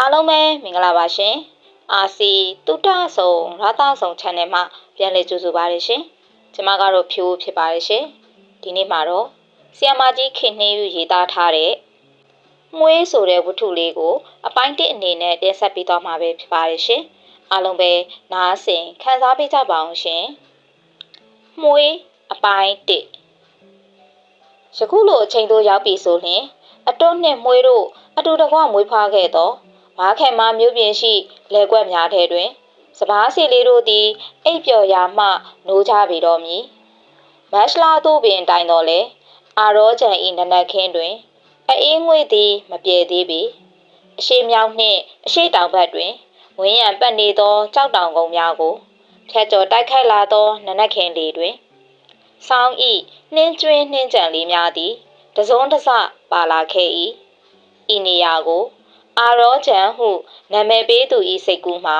အားလုံးပဲမင်္ဂလာပါရှင်အာစီတုတ္တဆုံရာသဆုံ channel မှာပြန်လည်ကြိုဆိုပါရရှင်ကျွန်မကတော့ဖြိုးဖြစ်ပါတယ်ရှင်ဒီနေ့မှာတော့ဆီယမကြီးခင်နှင်းယူရေးသားထားတဲ့မွေးဆိုတဲ့ဝတ္ထုလေးကို အပိုင်းတစ်အနေနဲ့တင်ဆက်ပေးသွားမှာပဲဖြစ်ပါတယ်ရှင်အားလုံးပဲနားဆင်ခံစားပေးကြပါအောင်ရှင်မွေးအပိုင်းတစ်ယခုလိုအချိန်တို့ရောက်ပြီဆိုရင်အတွန်းနှင့်မွေးတို့အတူတကွမွေးဖွားခဲ့သော မားခင်မမြို့ပြင်ရှိလဲကွက်များထဲတွင်စပားစီလေးတို့သည်အိပ်ပျော်ရာမှနိုးကြပြီတော့မည်မက်ရှလာတို့ပင်တိုင်တော်လဲအာရောချန်ဤနနက်ခင်းတွင်အေးငွေ့သည်မပြေသေးပေအရှိမြောက်နှင့်အရှိတောင်ဘက်တွင်ဝင်းရံပတ်နေသောကြောက်တောင်ကုန်းများကိုဖြတ်ကျော်တိုက်ခိုက်လာသောနနက်ခင်းလေးတွင်ဆောင်းဤနှင်းကျွင်းနှင်းကြံလေးများသည်တစုံတစပါလာခဲ့၏ဤနေရာကို အာရောချန်ဟုနာမည်ပေးသူဤစိတ်ကူးမှာ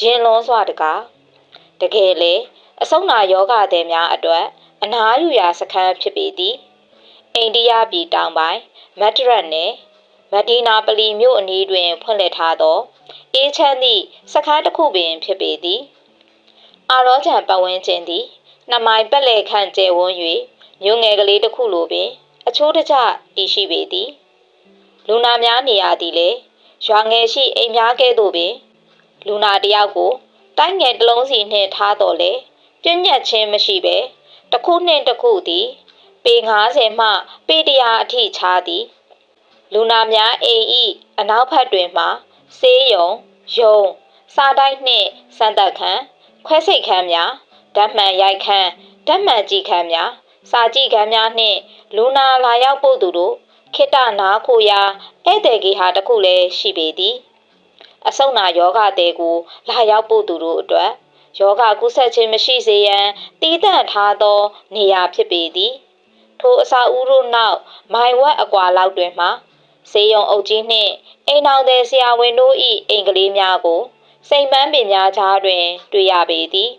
ရင်လွန်စွာတကားတကယ်လေအဆုံးနာယောဂသည်များအတွက်အနားယူရာစခန်းဖြစ်ပေသည်အိန္ဒိယပြည်တောင်ပိုင်းမက်ဒရတ်နယ်မဒီနာပလီမြို့အနီးတွင် ဖွင့်လှစ်ထားသောအေးချမ်းသည့်စခန်းတစ်ခုပင်ဖြစ်ပေသည်အာရောချန်ပတ်ဝန်းကျင်သည်နှစ်မိုင်ပတ်လည်ခန့်ကျယ်ဝန်း၍မြို့ငယ်ကလေးတစ်ခုလိုပင် အချိုးတကျတည်ရှိပေသည်လူနာများနေရာသည်လေ ရွာငယ်ရှိအိမ်များကဲ့သို့ပင် လူနာတယောက်ကိုတိုက်ငယ်တစ်လုံးစီနှင့်ထားတော်လေပြည့်ညက်ခြင်းမရှိပဲတစ်ခုနှင့်တစ်ခုသည် ပေ90မှ ပေ100အထိခြားသည် လူနာများအိမ်ဤအနောက်ဘက်တွင်မှဆေးရုံယုံစားတိုက်နှင့်စံသက်ခန်းခွဲစိတ်ခန်းများဓာတ်မှန်ရိုက်ခန်းဓာတ်မှန်ကြည့်ခန်းများစာကြည့်ခန်းများနှင့်လူနာလာရောက်ပို့သူတို့ ခိတနာခိုရာဧည့်သည်ဂေဟာတစ်ခုလည်းရှိပေသည်အဆုတ်နာယောဂတဲ့ကိုလာရောက်ပို့သူတို့အတွက်ယောဂကူးဆက်ခြင်းမရှိစေရန်တီးတန့်ထားသောနေရာဖြစ်ပေသည်ထိုအစာဦးတို့နောက်မိုင်ဝက်အကွာလောက်တွင်မှစေယုံအုပ်ကြီးနှင့်အိမ်တော်တဲ့ဆရာဝန်တို့၏အိမ်ကလေးများကို စိန်ပန်းပင်များကြားတွင် တွေ့ရပေသည်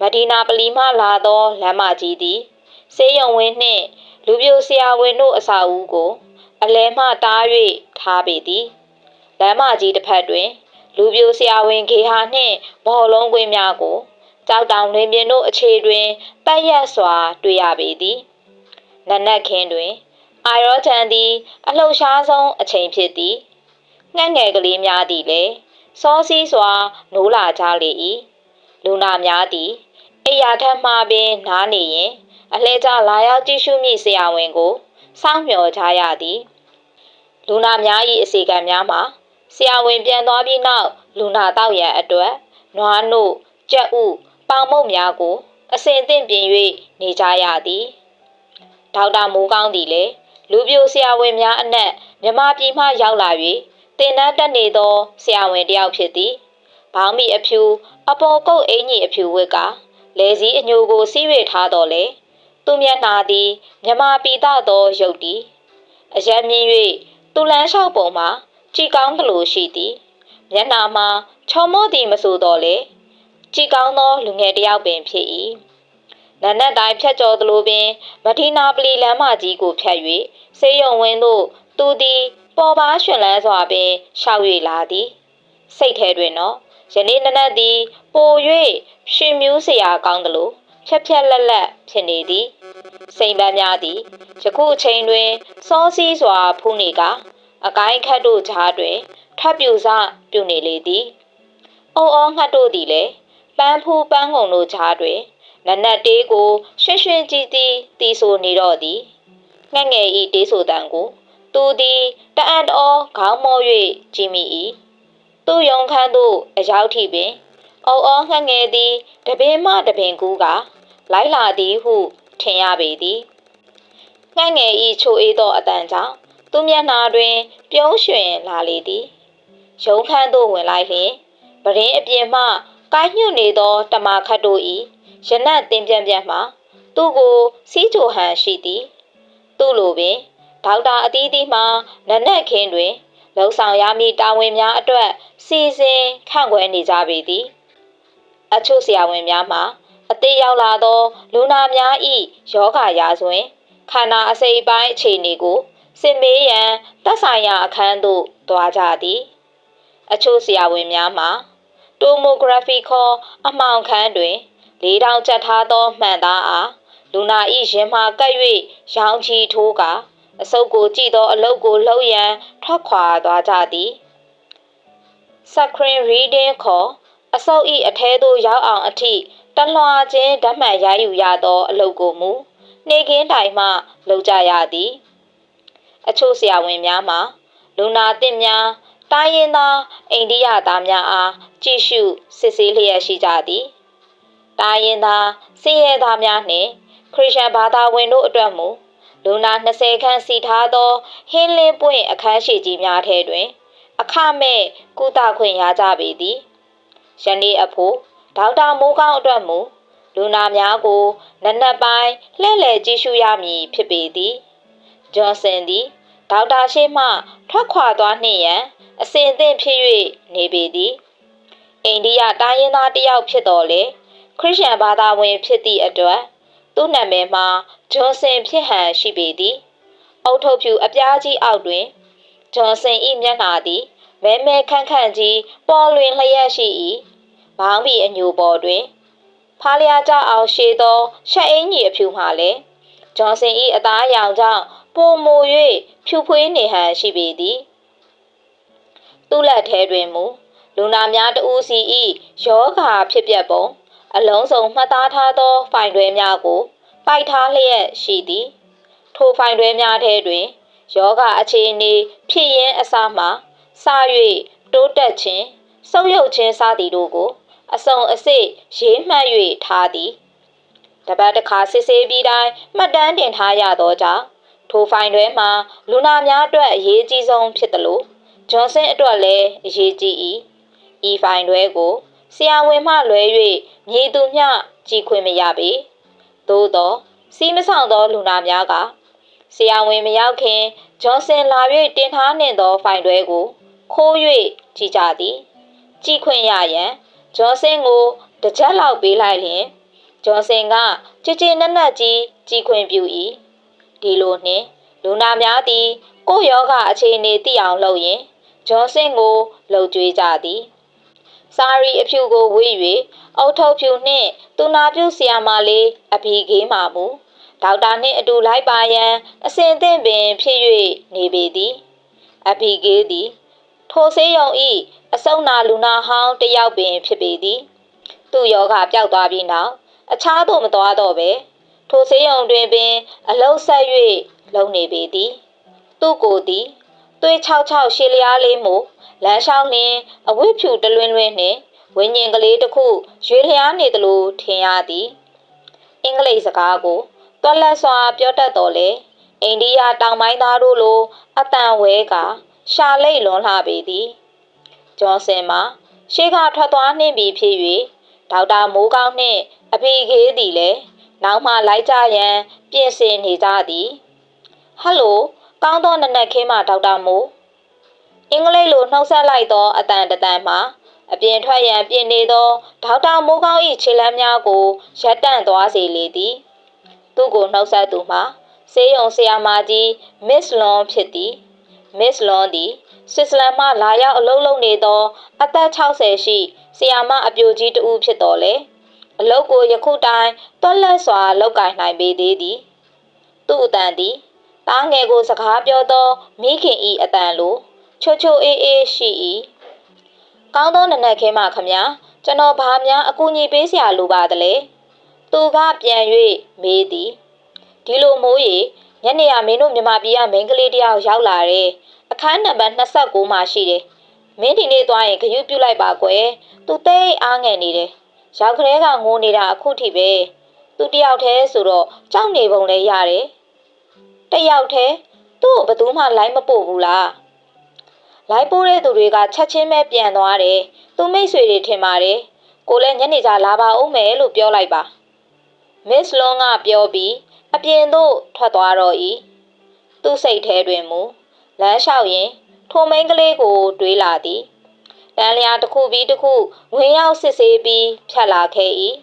မဒီနာပလီမှလာသောလမ်းမကြီးသည်စေယုံဝင်းနှင့် လူပြိုဆရာဝန်တို့အစာဦးကို အလဲမှတား၍ထားပေသည်လမ်းမကြီးတစ်ဖက်တွင် လူပြိုဆရာဝန်ခေဟာနှင့်ဘော်လုံးကွင်းများကိုကြောက်တောင်တွင်ပြင်တို့အခြေတွင်တိုက်ရက်စွာ တွေ့ရပေသည်နနက်ခင်းတွင် အာရောချန်သည် အလှရှားဆုံးအချိန်ဖြစ်သည်ငှက်ငယ်ကလေးများသည်လည်းစောစီးစွာနိုးလာကြလေ၏လူနာများသည်အိယာထက်မှပင်နားနေရင် အလှဲကြလာရောက်ကြည့်ရှုမိဆရာဝန်ကိုစောင့်မျှော်ကြရသည်လူနာများ၏အစီကံများမှာဆရာဝန်ပြန်သွားပြီးနောက်လူနာတောက်ရန်အတွက်နွားနို့ကြက်ဥပေါင်မုတ်များကို အစဉ်အသင့်ပြင်၍နေကြရသည်ဒေါက်တာမိုးကောင်းသည်လည်းလူပြိုဆရာဝန်များအနက်မြမပြည်မှရောက်လာ၍တင်တန်းတက်နေသောဆရာဝန်တယောက်ဖြစ်သည်ဘောင်းမီအဖြူအပေါ်ကုတ်အင်ကြီးအဖြူဝတ်ကလဲစည်းအညိုကိုစီး၍ထားတော်လေ သူမျက်နာသည်မြမာပိတသောရုပ်သည်အယံမြင်၍သူလန်းလျှောက်ပုံမှာကြည်ကောင်းသလိုရှိသည်မျက်နာမှာချောမောသည်မဆိုတော့လေကြည်ကောင်းသောလူငယ်တစ်ယောက်ပင်ဖြစ်၏နနက်တိုင်းဖြတ်ကျော်သလိုပင်မဒီနာပလီလမ်းမကြီးကိုဖြတ်၍ဆေးရုံဝင်းသို့သူသည်ပေါ်ပါရှင်လန်းစွာပင်ရှောက်၍လာသည်စိတ်ထဲတွင်တော့ယနေ့နနက်သည်ပို၍ရှင်မျိုးစရာကောင်းသလို ဖြက်ဖြက်လက်လက်ဖြစ်နေသည်စိန်ပန်းများသည်ယခုအချိန်တွင်စောစီးစွာဖူးနေကအကိုင်းခတ်တို့ကြားတွင်ထပ်ပြူစပြုနေလေသည်။အော်အော်ငှတ်တို့သည်လည်းပန်းဖူးပန်းငုံတို့ကြားတွင်နနက်တေးကိုရွှင်ရွှင်ကြည်သည်တီဆိုနေတော့သည်။ငှက်ငယ်ဤတေးဆိုတန်ကိုသူသည်တအံ့တော်ခေါင်းမော၍ကြည်မိ၏။သူ့ယုံခန်းသို့အရောက်ထိပင်အော်အော်ငှက်ငယ်သည်တပင်မှတပင်ကူးက လိုက်လာသည်ဟုထင်ရပေသည်။ငှက်ငယ်ဤချိုအေးသောအတန်ကြောင့်သူမျက်နှာတွင် ပြုံးရွှင်လာလေသည်ရုံခန်းသို့ဝင်လိုက်လျင်ပရင်းအပြင်မှကိုင်းညွတ်နေသောတမာခတ်တို့၏ရနတ်တင်ပြန်ပြန်မှသူ့ကိုစီးချိုဟန်ရှိသည်သူ့လိုပင်ဒေါက်တာအသီးသီးမှနနက်ခင်းတွင်လုံဆောင်ရမည့်တာဝန်များအတွက်စီစဉ်ခန့်ခွဲနေကြပေသည်အချို့ဆရာဝန်များမှ အသေးရောက်လာသော လူနာများ၏ယောဂရာဇဝင်ခန္ဓာအစိပ်ပိုင်းအခြေအနေကိုစင်မေးရန်သက်ဆိုင်ရာအခန်းသို့သွားကြသည် အချို့ဆရာဝန်များမှာတိုမိုဂရာဖီခေါ်အမှောင်ခန်းတွင်လေးတောင်ကျက်ထားသောမှန်သားအားလူနာ၏ရင်မှကပ်၍ရောင်ချီထိုးကာအဆုပ်ကိုကြည့်သောအလုတ်ကိုလှုပ်ရန်ထွက်ခွာသွားကြသည် screen reading ခေါ်အဆုပ်၏အထဲသို့ရောက်အောင်အထိ တလွှာချင်းဓာတ်မှန်ရယူရသောအလုပ်ကိုမူနေကင်းတိုင်မှလုပ်ကြရသည်အချို့ဆရာဝန်များမှာလူနာသစ်များတိုင်းရင်းသားအိန္ဒိယသားများအားကြည့်ရှုစစ်ဆေးလျက်ရှိကြသည်တိုင်းရင်းသားစင်ရဲသားများနှင့်ခရစ်ယာန်ဘာသာဝင်တို့အတွက်မူလူနာ20ခန်းစီထားသောဟင်းလင်းပွင့်အခန်းရှိကြီးများထဲတွင် အခမဲ့ကုသခွင့်ရကြပေသည်ယနေ့အဖို့ ဒေါက်တာမိုးကောင်းအတွက်မူလူနာများကိုနက်နက်ပိုင်းလှည့်လည်ကြည့်ရှုရမည်ဖြစ်ပေသည်ဂျွန်ဆန်သည်ဒေါက်တာရှိမှ ထွက်ခွာသွားနှင့်ရန်အစဉ်အသင့်ဖြစ်၍နေပေသည်အိန္ဒိယတိုင်းရင်းသားတစ်ယောက်ဖြစ်တော်လေခရစ်ယာန်ဘာသာဝင်ဖြစ်သည့်အတွက်သူ့နာမည်မှာဂျွန်ဆန်ဖြစ်ဟန်ရှိပေသည်အုတ်ထုတ်ဖြူအပြားကြီးအောက်တွင်ဂျွန်ဆန်၏မျက်နှာသည်မဲမဲခန့်ခန့်ကြီးပေါ်လွင်လျက်ရှိ၏ ဘောင်းဘီအညိုပေါ်တွင် ဖားလျာကြအောင်ရှေသောရှက်အင်းကြီးအဖြူမှလည်းဂျွန်ဆင်၏အသားရောင်ကြောင့်ပုံမို၍ဖြူဖွေးနေဟန်ရှိပေသည်သူ့လက်ထဲတွင်မူလူနာများတဦးစီ၏ယောဂါဖြစ်ပျက်ပုံအလုံးစုံမှတ်သားထားသော ဖိုင်တွဲများကို ပိုက်ထားလျက်ရှိသည် ထိုဖိုင်တွဲများထဲတွင်ယောဂအခြေအနေဖြစ်ရင်းအစမှစ၍တိုးတက်ခြင်းဆုပ်ယုပ်ခြင်းစသည်တို့ကို အစုံအစစ်ရေးမှတ်၍ထားသည်တပတ်တစ်ခါစစ်ဆေးပြီးတိုင်းမှတ်တမ်းတင်ထားရသောကြောင့်ထိုဖိုင်တွဲမှာလူနာများအတွက်အရေးကြီးဆုံးဖြစ်သလိုဂျွန်ဆင်အတွက်လည်းအရေးကြီး၏ဤဖိုင်တွဲကိုဆရာဝန်မှလွဲ၍မြေသူမျှကြည်ခွင့်မရပေသို့သောစီးမဆောင်သောလူနာများကဆရာဝန်မရောက်ခင်ဂျွန်ဆင်လာ၍တင်ထားနှင့်သောဖိုင်တွဲကိုခိုး၍ကြည်ကြသည်ကြည်ခွင့်ရရန် ဂျွန်ဆင်ကိုတစ်ချက်လောက်ပေးလိုက်လျင်ဂျွန်ဆင်ကကြည်ကြည်နက်နက်ကြီးကြည်ခွင့်ပြု၏ဒီလိုနှင့်လူနာများသည်ကိုယောဂအခြေအနေသိအောင်လုပ်ရင်ဂျွန်ဆင်ကိုလှုပ်ကြွေးကြသည်စာရီအဖြူကိုဝေး၍အုတ်ထုတ်ဖြူနှင့်သူနာပြုဆရာမလေးအဘီဂေးမှမူဒေါက်တာနှင့်အတူလိုက်ပါရန်အစဉ်သင့်ပင်ဖြစ်၍နေပေသည်အဘီဂေးသည်ထိုဆေးရုံဤ အဆုံနာလူနာဟောင်းတယောက်ပင်ဖြစ်ပေသည်သူ့ယောဂပျောက်သွားပြီးနောက်အခြားသို့မသွားတော့ပဲထိုဆေးရုံတွင်ပင်အလုံးဆက်၍လုံနေပေသည်သူ့ကိုယ်သည်သွေး66ရှည်လျားလေးမို့လမ်းလျှောက်လျင်အဝတ်ဖြူတလွင်လွင်နှင့်ဝင်းညင်ကလေးတစ်ခုရွေလျားနေသလိုထင်ရသည်အင်္ဂလိပ်စကားကိုတွက်လက်စွာပြောတတ်တော်လေအိန္ဒိယတောင်ပိုင်းသားတို့လိုအတန်ဝဲကရှာလိတ်လွန်လှပေသည် ဂျွန်ဆင်မှာရှေးကထွက်သွားနှင့်ပြီဖြစ်၍ဒေါက်တာမိုးကောင်းနှင့်အဖေခေးသည်လည်းနောက်မှလိုက်ကြရန်ပြင်ဆင်နေကြသည်ဟယ်လိုကောင်းသောနနက်ခင်းမှဒေါက်တာမိုးအင်္ဂလိပ်လိုနှုတ်ဆက်လိုက်သောအတန်တတန်မှာအပြင်ထွက်ရန်ပြင်နေသောဒေါက်တာမိုးကောင်း၏ခြေလမ်းများကိုရပ်တန့်သွားစေလေသည်သူ့ကိုနှုတ်ဆက်သူမှာဆေးရုံဆရာမကြီးမစ်လွန်ဖြစ်သည်မစ်လွန်သည် ဆွစ်ဇာလန်မှလာရောက်အလုပ်လုပ်နေသော အသက်60ရှိဆရာမအပြိုကြီးတဦးဖြစ်တော်လေအလုပ်ကိုယခုတိုင်တွက်လက်စွာလောက်ကင်နိုင်ပေသေးသည်သူ့အတန်သည်တားငယ်ကိုစကားပြောသောမိခင်ဤအတန်လိုချိုချိုအေးအေးရှိ၏ကောင်းသောနနက်ခင်းမှခမကျွန်တော်ဘာများအကူအညီပေးစရာလိုပါသလဲသူကပြန်၍မေးသည်ဒီလိုမိုးရီညနေရမင်းတို့မြမပြည်ကမိန်းကလေးတယောက်ရောက်လာတယ် အခန်းနံပါတ်29မှာရှိတယ်မင်းဒီနေ့သွားရင်ဂရုပြုလိုက်ပါကွယ်သူသိအားငယ်နေတယ်ရောက်ခရဲကငိုနေတာအခုထိပဲသူတယောက်တည်းဆိုတော့ကြောက်နေပုံလဲရတယ်တယောက်တည်းသူ့ကိုဘယ်သူမှလိုက်မပို့ဘူးလားလိုက်ပို့တဲ့သူတွေကချက်ချင်းပဲပြန်သွားတယ်သူမိတ်ဆွေတွေထင်ပါတယ်ကိုလည်းညနေကျလာပါဦးမယ်လို့ပြောလိုက်ပါမစ်လွန်ကပြောပြီးအပြင်သို့ထွက်သွားတော့၏သူ့စိတ်ထဲတွင်မူ လမ်းလျှောက်ရင်ထိုမိန်းကလေးကို တွေးလာသည်တန်လျာတစ်ခုပြီးတစ်ခုဝင်ရောက်စစ်ဆေးပြီးဖြတ်လာခဲ့၏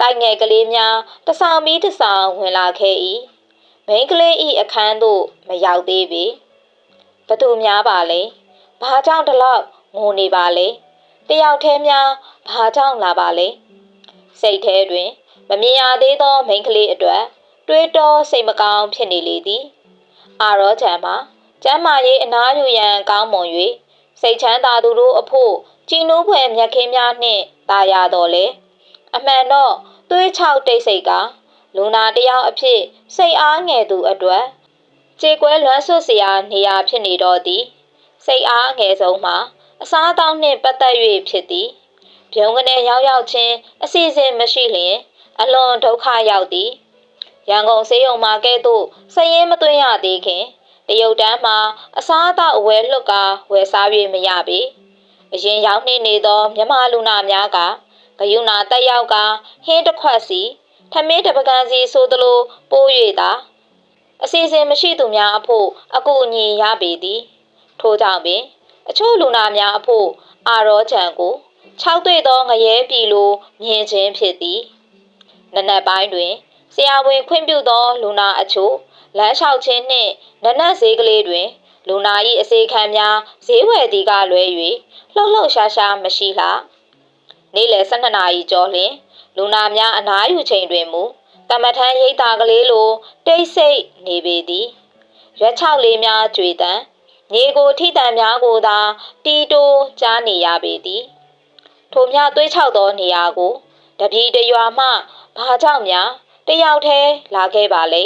တိုက်ငယ်ကလေးများတဆောင်ပြီးတဆောင်ဝင်လာခဲ့၏မိန်းကလေး၏အခန်းသို့မရောက်သေးပေဘသူများပါလဲဘာကြောင့်ဒီလောက်ငိုနေပါလေတယောက်တည်းများဘာကြောင့်လာပါလဲစိတ်ထဲတွင်မမြင်ရသေးသောမိန်းကလေးအတွက်တွေးတောစိတ်မကောင်းဖြစ်နေလေသည်အာရောချံမှာ ကျမ်းမာရေးအနားယူရန်ကောင်းမွန်၍စိတ်ချမ်းသာသူတို့အဖို့ကြည်နိုးဖွယ်မြက်ခင်းများနှင့်တာယာတော်လေအမှန်တော့သွေးချောက်တိတ်ဆိတ်ကလူနာတယောက်အဖြစ်စိတ်အားငယ်သူအတွက်ကြေကွဲလွမ်းဆွတ်စရာနေရာဖြစ်နေတော့သည်စိတ်အားငယ်ဆုံးမှာအစားအသောက်နှင့်ပတ်သက်၍ဖြစ်သည်ပြုံးကနေရောက်ရောက်ချင်းအစီအစဉ်မရှိလျင် အလွန်ဒုက္ခရောက်သည်ရန်ကုန်စေးရုံမှာကဲ့သို့စရင်မသွင်းရသေးခင် တရုတ်တန်းမှာအစားအသောက်အဝဲလွတ်ကာဝယ်စား၍မရပေအရင်ရောက်နေနေသောမြမလူနာများကဂယုဏတက်ရောက်ကဟင်းတစ်ခွက်စီထမင်းတပကံစီဆိုသလိုပိုး၍သာအစီအစဉ်မရှိသူများအဖို့အကူအညီရပေသည်ထို့ကြောင့်ပင် အချို့လူနာများအဖို့အာရောချံကို၆တွေ့သောငရဲပြီလိုမြင်ခြင်းဖြစ်သည်နနက်ပိုင်းတွင်ဆရာဝန်ခွင့်ပြုသောလူနာအချို့ လမ်းလျှောက်ခြင်းနှင့်နနက်ဈေးကလေးတွင် လူနာ၏အစေခံများဈေးဝယ်သည်ကလွဲ၍လှုပ်လှုပ်ရှားရှားမရှိလှနေ့လယ်12နာရီကျော်လျှင်လူနာများအနားယူချိန်တွင်မူတမထန်းရိတ်တာကလေးလို တိတ်ဆိတ်နေပေသည်ရွက်ချောက်လေးများကြွေတန်ညီကိုထိတန်များကိုသာတီတိုးကြားနေရပေသည်ထိုမြသွေးချောက်သောနေရာကိုတပြီတရွာမှဘာကြောင့်များတယောက်တည်းလာခဲ့ပါလေ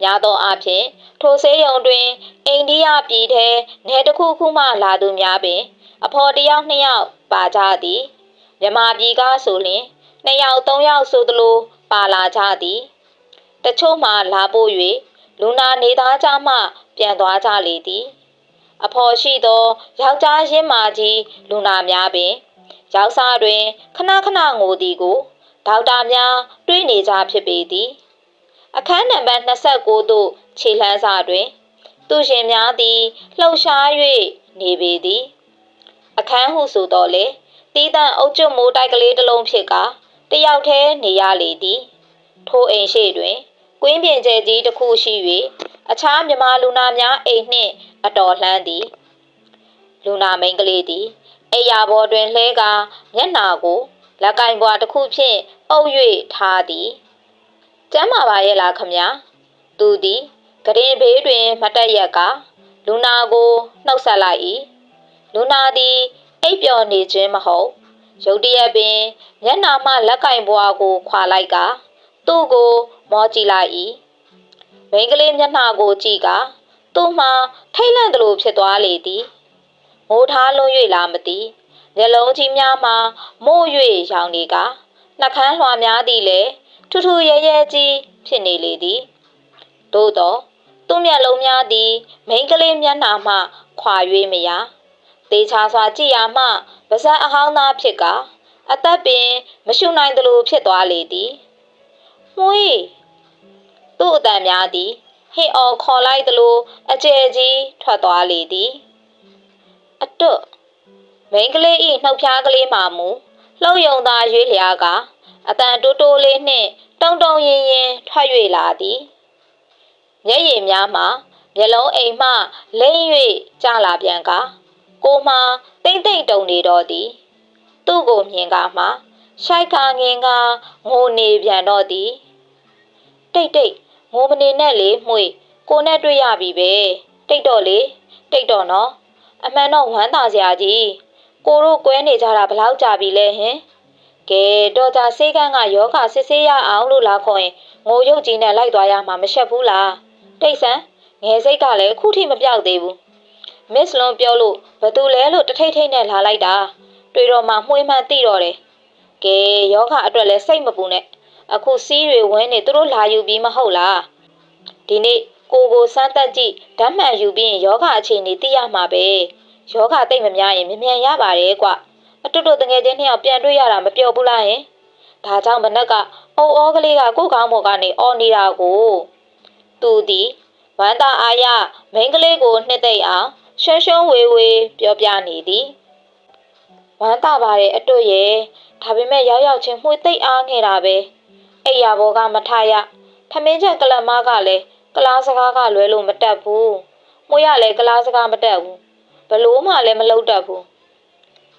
များသောအားဖြင့်ထိုဆေးရုံတွင်အိန္ဒိယပြည်ထဲနယ်တစ်ခုခုမှလာသူများပင် အဖော်တယောက်နှစ်ယောက်ပါကြသည်မြမပြည်ကဆိုလျှင်နှစ်ယောက်သုံးယောက်ဆိုသလိုပါလာကြသည်တချို့မှလာပို့၍လူနာနေသားကြမှ ပြန်သွားကြလေသည် အဖော်ရှိသောယောက်ျားရင်းမာကြီးလူနာများပင်ရောက်စားတွင်ခဏခဏငိုသည်ကိုဒေါက်တာများတွေးနေကြဖြစ်ပေသည် အခန်းနံပါတ်29သို့ခြေလှမ်းစာတွင် သူရှင်များသည်လှုပ်ရှား၍နေပေသည် အခန်းဟုဆိုတော့လေတီးတန့်အုပ်ကျွမိုးတိုက်ကလေးတစ်လုံးဖြစ်ကတယောက်တည်းနေရလေသည်ထိုအိမ်ရှိတွင်ကွင်းပြင်ကျဲကြီးတစ်ခုရှိ၍အခြားမြမလူနာများအိမ်နှင့်အတော်လှမ်းသည်လူနာမိန်ကလေးသည်အိယာဘော်တွင်လှဲကမျက်နာကိုလက်ကင်ပွားတစ်ခုဖြင့်အုပ်၍ထားသည် ကျမ်းမာပါရဲ့လားခမညာသူသည်ကရင်ဘေးတွင် မတက်ရက်ကလူနာကိုနှုတ်ဆက်လိုက်၏လူနာသည်အိပ်ပျော်နေခြင်းမဟုတ်ရုတ်တရက်ပင်မျက်နာမှလက်ကင်ဘွားကိုခွာလိုက်ကသူ့ကို မောကြည့်လိုက်၏မိန်းကလေးမျက်နှာကိုကြည့်ကသူ့မှာထိတ်လန့်သလိုဖြစ်သွားလေသည်မိုးထားလွန်၍လာမသိမျက်လုံးကြီးများမှာမို့၍ရောင်နေကနှကန်းလွှာများသည်လည်း ထူထူရဲရဲကြီးဖြစ်နေလေသည်သို့သောသူ့မျက်လုံးများသည်မိန်းကလေးမျက်နှာမှခွာ၍မရသေချာစွာကြည့်ရမှပါဇက်အဟောင်းသားဖြစ်ကအသက်ပင်မရှုနိုင်သလိုဖြစ်သွားလေသည်မွေးသူ့အတန်များသည်ဟင်အော်ခေါ်လိုက်သလိုအကျယ်ကြီးထွက်သွားလေသည်အတွတ်မိန်းကလေးဤနှုတ်ဖျားကလေးမှမူလှုပ်ယုံသာရွေးလျားက အတန်တိုးတိုးလေးနှင့်တုံတုံရင်ရင်ထွက်၍လာသည်မျက်ရည်များမှမျက်လုံးအိမ်မှလိမ့်၍ကျလာပြန်ကကိုမှတိမ့်တိမ့်တုံနေတော့သည် သူ့ကိုမြင်ကမှရှိုက်ကငင်ကငိုနေပြန်တော့သည်တိတ်တိတ်ငိုမနေနဲ့လေမှွေကိုနဲ့တွေ့ရပြီပဲတိတ်တော့လေတိတ်တော့နော်အမှန်တော့ဝမ်းသာစရာကြီးကိုတို့ကွဲနေကြတာဘလောက်ကြာပြီလဲဟင် ကဲတော့ကြဆေးကန်းကယောဂစစ်ဆေးရအောင်လို့လာခေါ်ရင်ငိုရုပ်ကြီးနဲ့လိုက်သွားရမှာမရှက်ဘူးလားတိတ်ဆန်းငယ်စိတ်ကလည်းအခုထိမပြောက်သေးဘူးမစ်လွန်ပြောလို့ဘသူလဲလို့တထိတ်ထိတ်နဲ့လာလိုက်တာတွေ့တော့မှမှွေးမှန်သိတော့တယ်ကဲယောဂအတွက်လည်းစိတ်မပူနဲ့အခုစီးတွေဝင်းနေသူတို့လာယူပြီးမဟုတ်လားဒီနေ့ကိုကိုစမ်းတက်ကြည့်ဓာတ်မှန်ယူပြီးရင်ယောဂအခြေအနေသိရမှာပဲယောဂတိတ်မများရင်မမြန်ရပါတယ်ကွာ အတူတူတငယ်ချင်းနှစ်ယောက်ပြန်တွေ့ရတာမပြောဘူးလားဟင်ဒါကြောင့်မနက်ကအိုးအောကလေးကကိုကောင်းမော်ကနေအော်နေတာကိုသူသည်ဝမ်းသာအားရမိန်းကလေးကိုနှစ်သိမ့်အောင်ရွှဲရွှဲဝေဝေပြောပြနေသည်ဝမ်းသာပါတယ်အတွေ့ရဲ့ဒါပေမဲ့ရောက်ရောက်ချင်းမှုသိမ့်အားငယ်တာပဲအိယာဘောကမထရထမင်းချက်ကလမကလည်းကလားစကားကလွဲလို့မတက်ဘူးမွေးရလဲကလားစကားမတက်ဘူးဘလို့မှလည်းမလုပ်တတ်ဘူး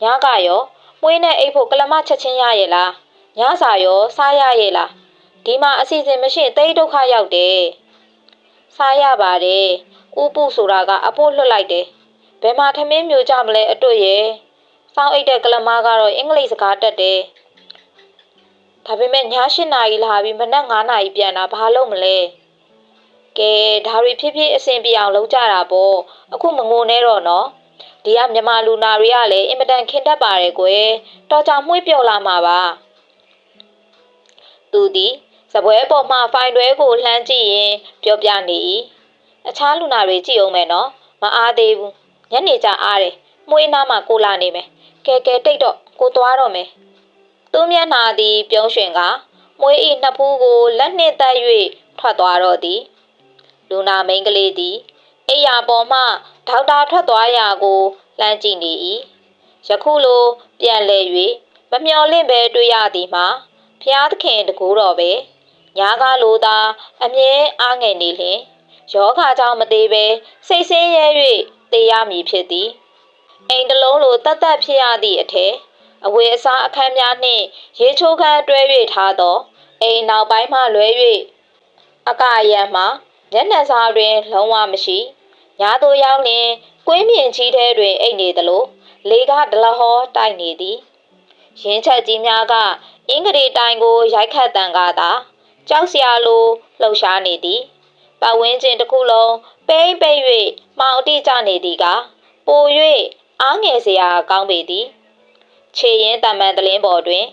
ညကရောမွေးနဲ့အိတ်ဖို့ကလမချက်ချင်းရရဲ့လားညစာရောစားရရဲ့လားဒီမှာအစီအစဉ်မရှိရင်တိတ်ဒုက္ခရောက်တယ်စားရပါတယ်ဥပုဆိုတာကအဖို့လွတ်လိုက်တယ်ဘယ်မှာထမင်းမျိုးကြမလဲအတွေ့ရဲ့စောင်းအိတ်တဲ့ကလမကတော့အင်္ဂလိပ်စကားတတ်တယ်ဒါပေမဲ့ည၈နာရီလာပြီးမနက်9နာရီပြန်တာဘာလုပ်မလဲကဲဒါတွေဖြစ်ဖြစ်အဆင်ပြေအောင်လုပ်ကြတာပေါ့အခုမငိုနဲ့တော့နော် ဒီကမြန်မာလူနာတွေကလည်းအင်မတန်ခင်တတ်ပါတယ်ကွယ်တော်ကြောင်မှုေးပြော်လာမှာပါသူသည်စပွဲပေါ်မှဖိုင်တွဲကိုလှမ်းကြည့်ရင်ပြောပြနေ၏အခြားလူနာတွေကြည့်အောင်မယ်နော်မအားသေးဘူးညနေကျအားတယ်မှုေးနားမှာကိုလာနေမယ်ကဲကဲတိတ်တော့ကိုသွားတော့မယ်သူမျက်နှာသည်ပြုံးရွှင်ကမွေးဤနှစ်ဖူးကိုလက်နှင့်တက်၍ထွက်သွားတော့သည်လူနာမိန်းကလေးသည် အိယာပေါ်မှဒေါက်တာထွက်သွားရာကိုလှမ်းကြည့်နေ၏ယခုလိုပြန်လဲ၍မမျော်လင့်ပဲတွေ့ရသည်မှာဖျားသခင်တကူတော်ပဲညာကားလိုသာအမြဲအားငယ်နေလျင်ယောဂကြောင့်မသေးပဲစိတ်ဆင်းရဲ၍တေးရမည်ဖြစ်သည်အိမ်တလုံးလိုတတ်တတ်ဖြစ်ရသည့်အထက်အဝေအစားအခန်းများနှင့်ရေချိုးခန်းတွဲ၍ထားသောအိမ်နောက်ပိုင်းမှလွဲ၍အကရံမှာမျက်နှာစာတွင် လုံးဝမရှိ ညာသို့ရောက်လျင်ကွင်းမြင့်ကြီးထဲတွင်အိတ်နေသလိုလေကဒလဟောတိုက်နေသည်ရင်းချက်ကြီးများကအင်္ဂရီတိုင်ကိုရိုက်ခတ်တန်ကားသာကြောက်စရာလိုလှုပ်ရှားနေသည်ပတ်ဝန်းကျင်တစ်ခုလုံးပိမ့်ပိတ်၍မှောင်တိကျနေသည်ကပို၍အားငယ်စရာကောင်းပေသည်ခြေရင်တမန်တလင်းပေါ်တွင်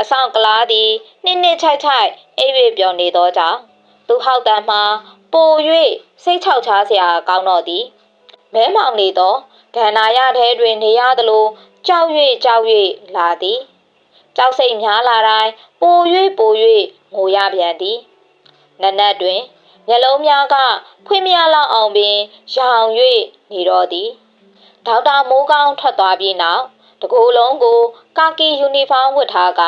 အဆောင်ကလားသည်နှစ်နှစ်ချိုက်ချိုက်အိပ်၍ပျော်နေသောကြောင့်သူဟောက်တမ်းမှာ ပို၍စိတ်ချောက်ချားစရာကောင်းတော့သည်မဲမောင်နေသောဒဏ္ဍာရထဲတွင်နေရသလိုကြောက်၍ကြောက်၍လာသည်ကြောက်စိတ်များလာတိုင်းပို၍ပို၍ငိုရပြန်သည်နနက်တွင်မျက်လုံးများကဖွင့်မရလောက်အောင်ပင်ရောင်၍နေတော့သည်ဒေါက်တာမိုးကောင်းထွက်သွားပြီးနောက်တကူလုံးကိုကာကီယူနီဖောင်းဝတ်ထားက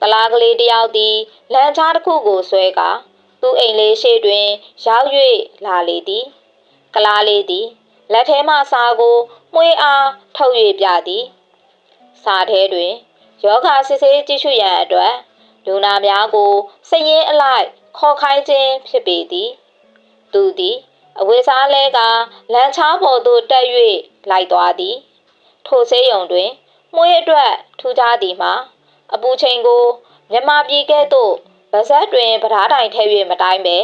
ကလားကလေးတယောက်သည်လမ်းကြားတစ်ခုကိုဆွဲက သူ့အိမ်လေးရှိတွင် ရောက်၍လာလေသည်ကလားလေးသည်လက်ထဲမှစာကိုမှွေအားထုတ်၍ပြသည်စာထဲတွင်ယောဂစစ်ဆေးကြည့်ရှုရန်အတွက်လူနာများကိုစည်ရင်အလိုက်ခေါ်ခိုင်းခြင်းဖြစ်ပေသည်သူသည်အဝေစားလဲကလမ်းချားပေါ်သို့တက်၍လိုက်သွားသည် ထိုဆေးရုံတွင်မွေးအတွက်ထူးခြားသည်မှာအပူချိန်ကိုမြမပြည်ကဲ့သို့ ဗဇက်တွင်ပဓားတိုင်ထည့်၍မတိုင်းပဲ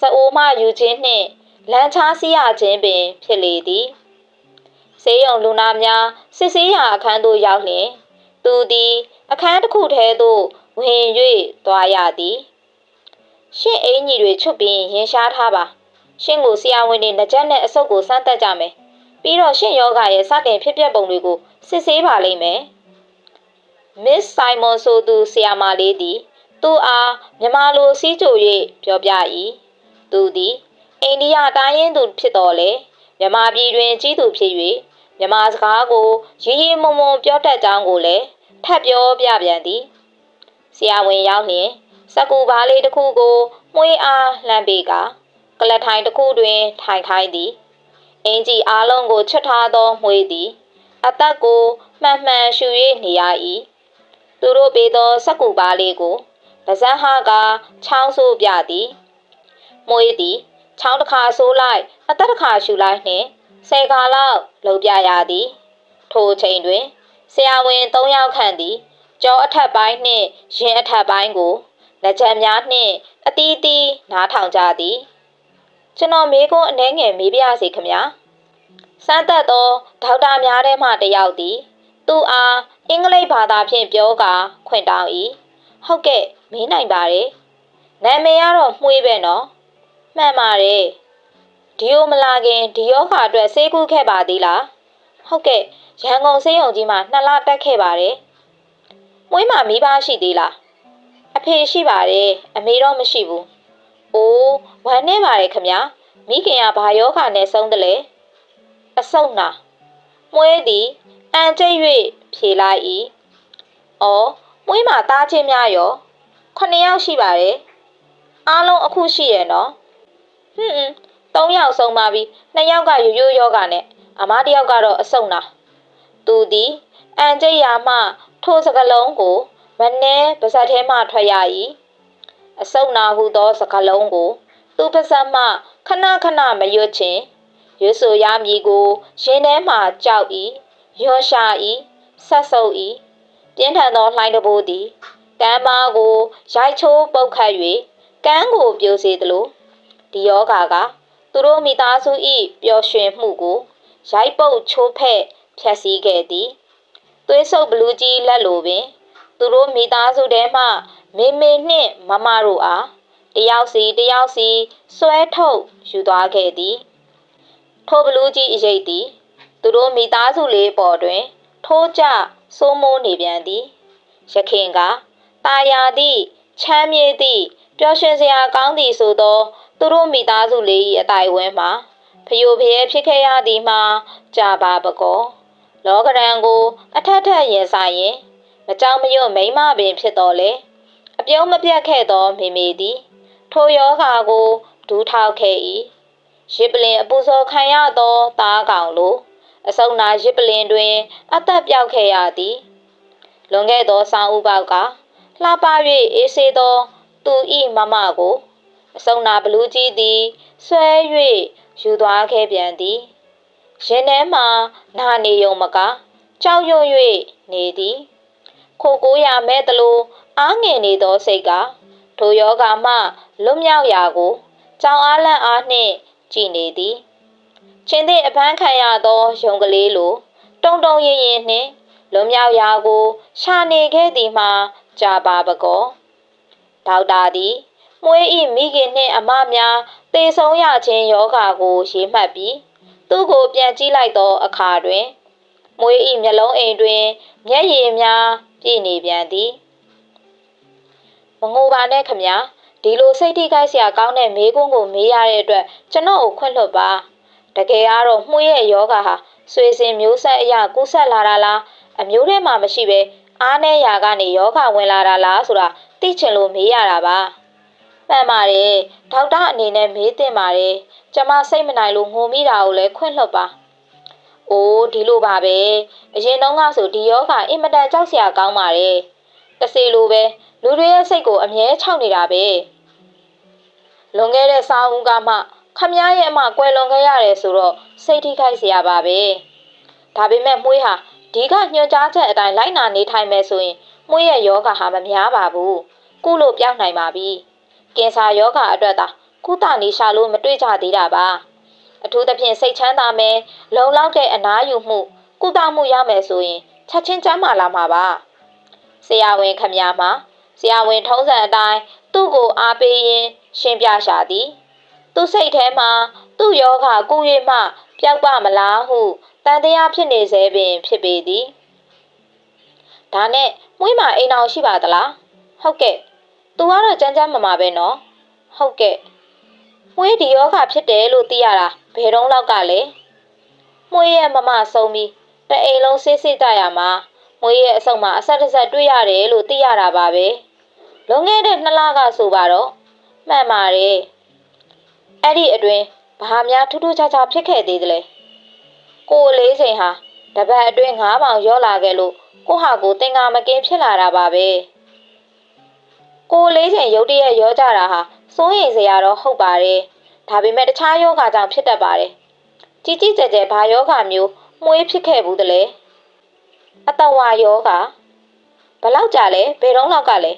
စအိုးမှယူခြင်းနှင့်လမ်းချားစီးရခြင်းပင်ဖြစ်လေသည်ဆေးရုံလူနာများစစ်ဆေးရာအခန်းသို့ရောက်လျင် သူသည် အခန်းတစ်ခုထဲသို့ဝင်၍သွားရသည်ရှင့်အင်ကြီးတွေချွတ်ပြီးရင်ရှားထားပါရှင့်ကိုဆရာဝန်တွေနှကြက်နဲ့အဆုပ်ကိုစမ်းသပ်ကြမယ်ပြီးတော့ရှင့်ယောဂရဲ့စတင်ဖြစ်ပျက်ပုံတွေကိုစစ်ဆေးပါလိမ့်မယ်မစ်ဆိုင်မွန်ဆိုသူဆရာမလေးသည် သူ့အားမြမလိုစီးကြို၍ပြောပြ၏သူသည်အိန္ဒိယတိုင်းရင်းသူဖြစ်တော်လေမြမပြည်တွင်ကြီးသူဖြစ်၍မြမစကားကိုရီရီမုံမုံပြောတတ်ကြောင်းကိုလည်းထပ်ပြောပြပြန်သည်ဆရာဝန်ရောက်လျင်စကူဘားလေးတစ်ခုကိုမှုေးအားလှမ်းပေးကကလထိုင်တစ်ခုတွင် ထိုင်ခိုင်းသည်အင်ကြီးအားလုံးကိုချွတ်ထားသောမှုေးသည်အသက်ကိုမှန်မှန်ရှူ၍နေရ၏သူတို့ပေးသောစကူဘားလေးကို ပါဇက်ဟကချောင်းဆိုးပြသည်မွေးသည်ချောင်းတစ်ခါဆိုးလိုက်အသက်တစ်ခါရှူလိုက်နှင့်ဆယ်ခါလောက်လုံပြရသည် ထိုအချိန်တွင်ဆရာဝန်၃ယောက်ခန့်သည်ကြောအထက်ပိုင်းနှင့်ရင်အထက်ပိုင်းကိုလက်ချက်များနှင့်အတီးတီးနားထောင်ကြသည် ကျွန်တော်မေးခွန်းအနှဲငယ်မေးပြစေခမညာစမ်းသက်သောဒေါက်တာများထဲမှတယောက်သည် သူ့အားအင်္ဂလိပ်ဘာသာဖြင့်ပြောကာခွင့်တောင်း၏ ဟုတ်ကဲ့မင်းနိုင်ပါတယ်နာမည်ကတော့မှုေးပဲနော်မှန်ပါတယ်ဒီယိုမလာခင်ဒီယောဂါအတွက်ဆေးကုခဲ့ပါသေးလားဟုတ်ကဲ့ရန်ကုန်ဆေးရုံကြီးမှာနှစ်လတက်ခဲ့ပါတယ်မွေးမှာမိဘရှိသေးလားအဖေရှိပါတယ်အမေတော့မရှိဘူးအိုးဝမ်းနေပါတယ်ခမမိခင်ကဘာယောဂါနဲ့ဆုံးတယ်လဲအဆုတ်နာမွေးသည်အန်ကျိတ်၍ဖြေလိုက်၏အော် မွေးမှာတားချင်းများရောခုနှစ်ယောက်ရှိပါတယ်အားလုံးအခုရှိရနော်ဟွန်းဟွန်းသုံးယောက်ဆုံးပါပြီနှစ်ယောက်ကရိုးရိုးယောဂါနဲ့အမတယောက်ကတော့အဆုံနာသူသည်အန်ကျိယာမှထိုစကလုံးကိုမနှဲပါဇက်ထဲမှထွက်ရ၏အဆုံနာဟုသောစကလုံးကို သူပါဇက်မှခဏခဏမရွတ်ချင်ရွတ်ဆိုရမည်ကို ရင်ထဲမှကြောက်၏ရွှန်ရှာ၏ဆက်ဆုပ်၏ ပြင်းထန်သောလှိုင်းတဘိုးသည်ကမ်းမားကိုရိုက်ချိုးပုတ်ခတ်၍ကမ်းကိုပြိုစေသလိုဒီယောဂါကသူတို့မိသားစု၏ပျော်ရွှင်မှုကိုရိုက်ပုတ်ချိုးဖဲ့ဖျက်ဆီးခဲ့သည်သွေးဆုပ်ဘလူးကြီးလက်လိုပင် သူတို့မိသားစုထဲမှမေမေနှင့်မမတို့အားတယောက်စီတယောက်စီဆွဲထုတ်ယူသွားခဲ့သည်ထိုဘလူးကြီးအရေးသည် သူတို့မိသားစုလေးပေါ်တွင် ထိုးကြ စိုးမိုးနေပြန်သည်ရခင်ကတာယာသည့်ချမ်းမြေ့သည့်ပျော်ရွှင်စရာကောင်းသည်ဆိုသော သူတို့မိသားစုလေး၏အတိုင်ဝန်းမှာဖျို့ဖျဲဖြစ်ခဲ့ရသည်မှာကြာပါပကောလောကရန်ကို အထက်ထက်ရင်ဆိုင်ရင်မကြောင်မရွတ်မိမပင်ဖြစ်တော်လေအပြုံးမပြတ်ခဲ့သောမိမိသည် ထိုယောဂါကိုဒူးထောက်ခဲ့၏ရစ်ပလင်အပူစောခံရသောသားကောင်လို အစုံနာရစ်ပလင်တွင် အသက်ပြောက်ခဲ့ရသည်လွန်ခဲ့သောဆောင်းဥပေါက်ကလှပ၍အေးဆေးသော သူဤမမကိုအစုံနာဘလူးကြီးသည်ဆွဲ၍ယူသွားခဲ့ပြန်သည်ရင်ထဲမှနာနေုံမကကြောက်ရွံ့၍နေသည် ခိုကိုရမဲ့တလို့အားငယ်နေသောစိတ်ကထိုယောဂမှလွတ်မြောက်ရာကိုကြောင်အားလန့်အားနှင့်ကြည်နေသည် ချင်းသည့်အပန်းခံရသောရုံကလေးလိုတုံတုံရင်ရင်နှင့်လွန်မြောက်ရာကို ရှာနေခဲ့သည်မှာကြာပါပကောဒေါက်တာသည်မွေးဤမိခင်နှင့်အမများသေဆုံးရခြင်းယောဂါကိုရေးမှတ်ပြီးသူ့ကိုပြန်ကြည့်လိုက်သောအခါတွင်မွေးဤမျက်လုံးအိမ်တွင် မျက်ရည်များပြည့်နေပြန်သည်မငိုပါနဲ့ခမညာဒီလိုစိတ်ထိခိုက်စရာကောင်းတဲ့မေးခွန်းကိုမေးရတဲ့အတွက်ကျွန်တော်ကိုခွင့်လွှတ်ပါ တကယ်ကတော့မှုရဲ့ယောဂါဟာဆွေစဉ်မျိုးဆက်အရာကူးဆက်လာတာလားအမျိုးထဲမှာမရှိပဲအားနဲ့ရာကနေယောဂဝင်လာတာလားဆိုတာသိချင်လို့မေးရတာပါမှန်ပါတယ်ဒေါက်တာအနေနဲ့မေးတင်ပါတယ်ကျမစိတ်မနိုင်လို့ငိုမိတာကိုလည်းခွင့်လွှတ်ပါအိုးဒီလိုပါပဲအရင်တုန်းကဆိုဒီယောဂအင်မတန်ကြောက်စရာကောင်းပါတယ်တစေလိုပဲလူတွေရဲ့စိတ်ကိုအမြဲခြောက်နေတာပဲလွန်ခဲ့တဲ့စာအုပ်ကမှ ခမရဲ့အမကွယ်လွန်ခဲ့ရတယ်ဆိုတော့စိတ်ထိခိုက်စရာပါပဲဒါပေမဲ့မှုေးဟာဒီကညွှန်ကြားချက်အတိုင်းလိုက်နာနေထိုင်မယ်ဆိုရင်မှုေးရဲ့ယောဂဟာမများပါဘူးကုလို့ပြောင်းနိုင်ပါပြီကင်ဆာယောဂအတွက်သာကုသနေရှာလို့မတွေ့ကြသေးတာပါအထူးသဖြင့်စိတ်ချမ်းသာမယ်လုံလောက်တဲ့အနားယူမှု ကုသမှုရမယ်ဆိုရင်ချက်ချင်းကျမ်းမာလာမှာပါဆရာဝန်ခမများမှာဆရာဝန်ထုံးစံအတိုင်းသူ့ကိုအားပေးရင်းရှင်းပြရှာသည် သူစိတ်ထဲမှာသူ့ယောဂကု၍မှပျောက်ပါမလားဟုတန်တရားဖြစ်နေစေပင် ဖြစ်ပေသည်ဒါနဲ့မွေးမအိမ်အောင်ရှိပါသလားဟုတ်ကဲ့သူကတော့ကြမ်းကြမ်းမမာပဲနော်ဟုတ်ကဲ့မွေးဒီယောဂဖြစ်တယ်လို့သိရတာဘယ်တော့လောက်ကလဲမွေးရဲ့မမဆုံးပြီးတအိမ်လုံးဆေးစစ်ကြရမှာမွေးရဲ့အဆုတ်မှာအဆက်တစ်ဆက်တွေ့ရတယ်လို့သိရတာပါပဲလွန်ခဲ့တဲ့နှစ်လကဆိုပါတော့မှန်ပါတယ် အဲ့ဒီအတွင်းဘာများထူးထူးခြားခြားဖြစ်ခဲ့သေးသလဲကိုလေးချိန်ဟာတပတ်အတွင်း၅ပေါင်ရောလာခဲ့လို့ကိုဟာကိုတင်ကာမကင်းဖြစ်လာတာပါပဲကိုလေးချိန်ရုတ်တရက်ရောကြတာဟာစိုးရိမ်စရာတော့ဟုတ်ပါတယ်ဒါပေမဲ့တခြားယောဂကြောင့်ဖြစ်တတ်ပါတယ်ကြီးကြီးကျယ်ကျယ်ဘာယောဂမျိုးမွေးဖြစ်ခဲ့ဘူးတလဲအတဝါယောဂဘလောက်ကြာလဲဘယ်တော့လောက်ကလဲ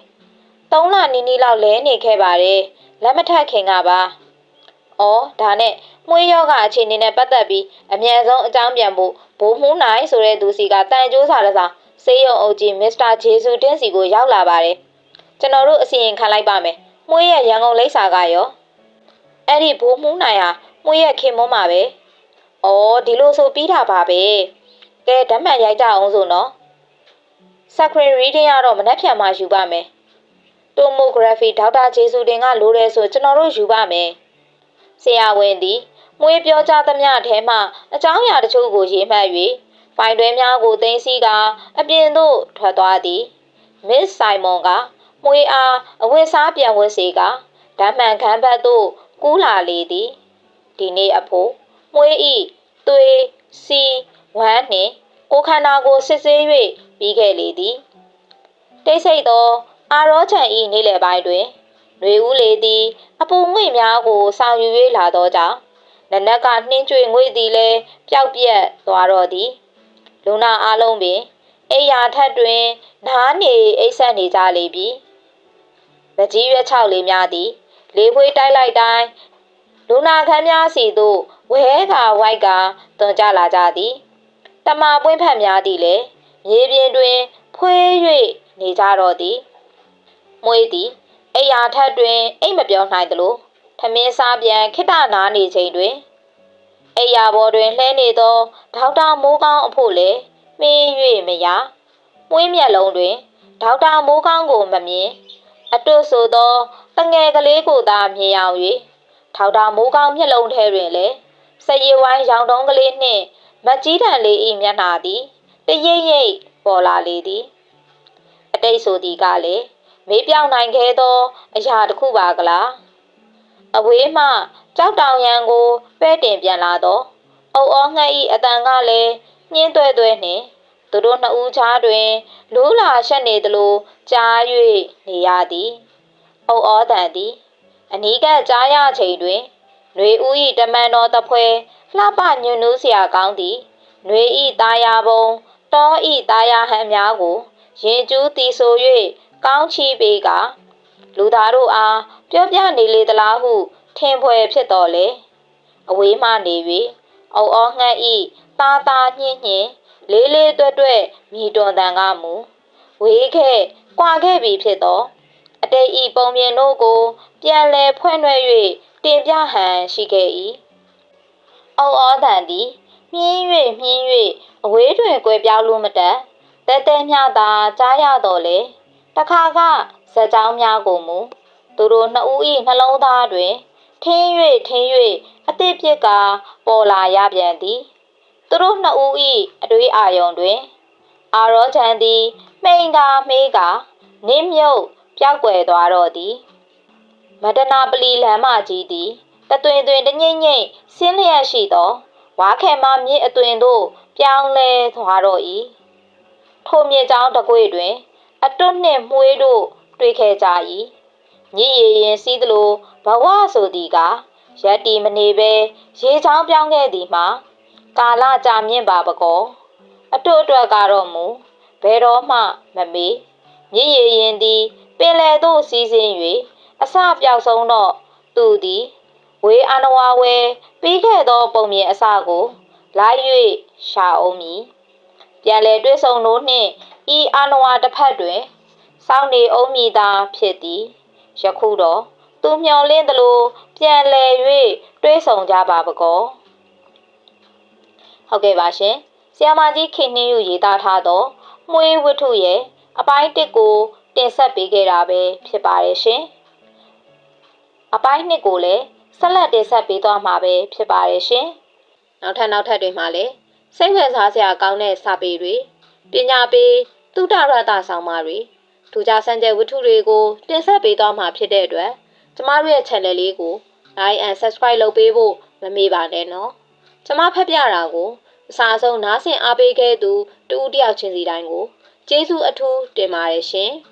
၃လနီးနီးလောက်လဲနေခဲ့ပါတယ်လက်မထက်ခင်ကပါ။ အော်ဒါနဲ့မွေးယောဂအခြေအနေနဲ့ပတ်သက်ပြီးအမြန်ဆုံးအကြောင်းပြန်ဖို့ဘိုးမှုနိုင်ဆိုတဲ့သူစီကတန်ကြိုးစာတစ်စောင်စေးရုံအုပ်ကြီးမစ္စတာဂျေဆူတင်းစီကိုရောက်လာပါတယ်။ကျွန်တော်တို့အစီရင်ခံလိုက်ပါမယ်။မွေးရဲ့ရန်ကုန်လိပ်စာကရောအဲ့ဒီဘိုးမှုနိုင်ဟာမွေးရဲ့ခင်မွန်းပါပဲ။အော်ဒီလိုဆိုပြီးတာပါပဲ။ကဲဓာတ်မှန်ရိုက်ကြအောင်ဆိုနော်။ secretary reading ကတော့မနှက်ဖြန်မှယူပါမယ်။ tomography ဒေါက်တာဂျေဆူတင်ကလိုတယ်ဆိုကျွန်တော်တို့ယူပါမယ်။ ဆရာဝန်သည်မွေးပြောကြသမျှထဲမှအကြောင်းအရာတချို့ကိုရေးမှတ်၍ပိုင်တွဲများကိုသိမ်းဆည်းကအပြင်သို့ထွက်သွားသည်မစ်ဆိုင်မွန်ကမွေအားအဝတ်စားပြန်ဝတ်စေကဓာတ်မှန်ခန်းဘက်သို့ကူးလာလေသည်ဒီနေ့အဖို့မွေဤသွေးစီဝမ်းနှင့်ကိုခန္ဓာကိုစစ်ဆေး၍ပြီးခဲ့လေသည်တိတ်ဆိတ်သောအာရောချန်ဤနေလယ်ပိုင်းတွင် ຫນွေဦးလေသည်အပူငွေ့များကိုဆောင်ယူ၍လာသောကြောင့်နနက်ကနှင်းကျွေငွေ့သည်လည်းပျောက်ပြက်သွားတော့သည်လူနာအားလုံးပင်အိယာထက်တွင်နားနေအိတ်ဆက်နေကြလေပြီမကြီးရွက်ချောက်လေးများသည် လေးခွေးတိုက်လိုက်တိုင်းလူနာခန်းများစီသို့ဝဲကဝိုက်ကတွန်ကြလာကြသည်တမာပွင့်ဖက်များသည်လည်းမြေပြင်တွင် ဖွေး၍နေကြတော့သည်မွေးသည် အိယာထက်တွင်အိတ်မပြောနိုင်သလိုထမင်းစားပြန်ခိတ္တနာနေချိန်တွင်အိယာဘော်တွင်လှဲနေသောဒေါက်တာမိုးကောင်းအဖို့လည်းမင်း၍မရမွေးမျက်လုံးတွင်ဒေါက်တာမိုးကောင်းကိုမမြင်အတွတ်ဆိုသောတငယ်ကလေးကိုသာမြင်အောင်၍ထောက်တာမိုးကောင်းမျက်လုံးထဲတွင်လည်းစရီဝိုင်းရောင်တုံးကလေးနှင့်မကြီးတန်လေး၏မျက်နှာသည်တရိပ်ရိပ်ပေါ်လာလေသည်အတိတ်ဆိုသည်ကလည်း မေးပြောင်းနိုင်ခဲ့သော အရာတစ်ခုပါကလားအဝေးမှကြောက်တောင်ရန်ကိုပဲ့တင်ပြန်လာတော့အုပ်အောငှက်ဤအတန်ကလည်းနှင်းသွဲသွဲနှင့်သူတို့နှစ်ဦးကြားတွင်လိုးလာရှက်နေသလိုကြား၍နေရသည်။အုပ်အောတန်သည်အနီးကကြားရချိန်တွင်ຫນွေဦး၏တမန်တော်တဖွဲလှပညွန်းနှူးစရာကောင်းသည်။ຫນွေဤသားရဘုံတောဤသားရဟန်များကိုရင်ကျူးတီဆို ကောင်းချီပေးကလူသားတို့အားပြောပြနေလေသလားဟုထင်ဖွယ်ဖြစ်တော်လေအဝေးမှနေ၍အုံအောငှက်ဤတာတာညှင်းညှင်းလေးလေးတွဲ့တွဲ့မြည်တွန်တန်ကမူဝေးခဲ့ကွာခဲ့ပြီဖြစ်သောအတိတ်ဤပုံမြင်တို့ကို ပြန်လဲဖွဲ့နှဲ့၍တင်ပြဟန်ရှိခဲ့၏အုံဩတန်သည်မြင်း၍မြင်း၍အဝေးတွင်ကွယ်ပြောင်းလို့မတတ်တဲတဲမြသာကြားရတော်လေ တခါကဇက်ကြောင်းများကိုမူသူတို့နှစ်ဦး၏နှလုံးသားတွင် ထင်း၍ထင်း၍အသည့်ပြစ်ကပေါ်လာရပြန်သည်သူတို့နှစ်ဦး၏အတွေးအာယုံတွင် အာရောချန်သည်မိန်ကာမေးကာနင်းမြုပ်ပျောက်ကွယ်သွားတော့သည်မဒနာပလီလမ်းမကြီးသည်တသွင်သွင်တငိမ့်ငိမ့်ဆင်းလျက်ရှိသောဝါခဲမမြင့်အသွင်သို့ပြောင်းလဲသွားတော့၏ထိုမြေကြောင်းတကွေတွင် အတွတ်နှင့်မှုေးတို့တွေ့ခဲ့ကြ၏ညည်ရရင်စီးသလိုဘဝဆိုသည်ကရက်တီမနေပဲရေချောင်းပြောင်းခဲ့သည်မှာကာလကြာမြင့်ပါပကောအတို့အတွက်ကတော့မူဘယ်တော့မှမမေ့မြည်ရရင်သည်ပင်လယ်သို့စီးဆင်း၍အစပြောက်ဆုံးတော့သူသည်ဝေအာနဝဝဲပြီးခဲ့သောပုံမြင်အစကိုလိုက်၍ရှာအောင်မည် ပြန်လဲတွေ့ဆုံတို့နှင့်ဤအာနဝတစ်ဖက်တွင်စောင့်နေအောင်မည်သာဖြစ်သည်ယခုတော့သူမျော်လင့်သလိုပြန်လဲ၍တွေးဆုံကြပါပကောဟုတ်ကဲ့ပါရှင်ဆီယမကြီးခင်နှင်းယူရေးသားထားသောမွေးဝတ္ထုရဲ့အပိုင်းတစ်ကိုတင်ဆက်ပေးခဲ့တာပဲဖြစ်ပါတယ်ရှင်အပိုင်းနှစ်ကိုလည်းဆက်လက်တင်ဆက်ပေးသွားမှာပဲဖြစ်ပါတယ်ရှင်နောက်ထပ်နောက်ထပ်တွေမှာလည်း စိတ်ဝင်စားစရာကောင်းတဲ့စာပေတွေပညာပေးသုတရတဆောင်မတွေထူးခြားစံကြယ်ဝတ္ထုတွေကိုတင်ဆက်ပေးသွားမှာဖြစ်တဲ့အတွက်ကျမတို့ရဲ့ channel လေးကို like and subscribe လုပ်ပေးဖို့မမေ့ပါနဲ့နော်ကျမဖတ်ပြတာကိုအစားဆုံးနားဆင်အားပေးခဲ့သူတူဦးတယောက်ချင်းစီတိုင်းကိုကျေးဇူးအထူးတင်ပါတယ်ရှင်။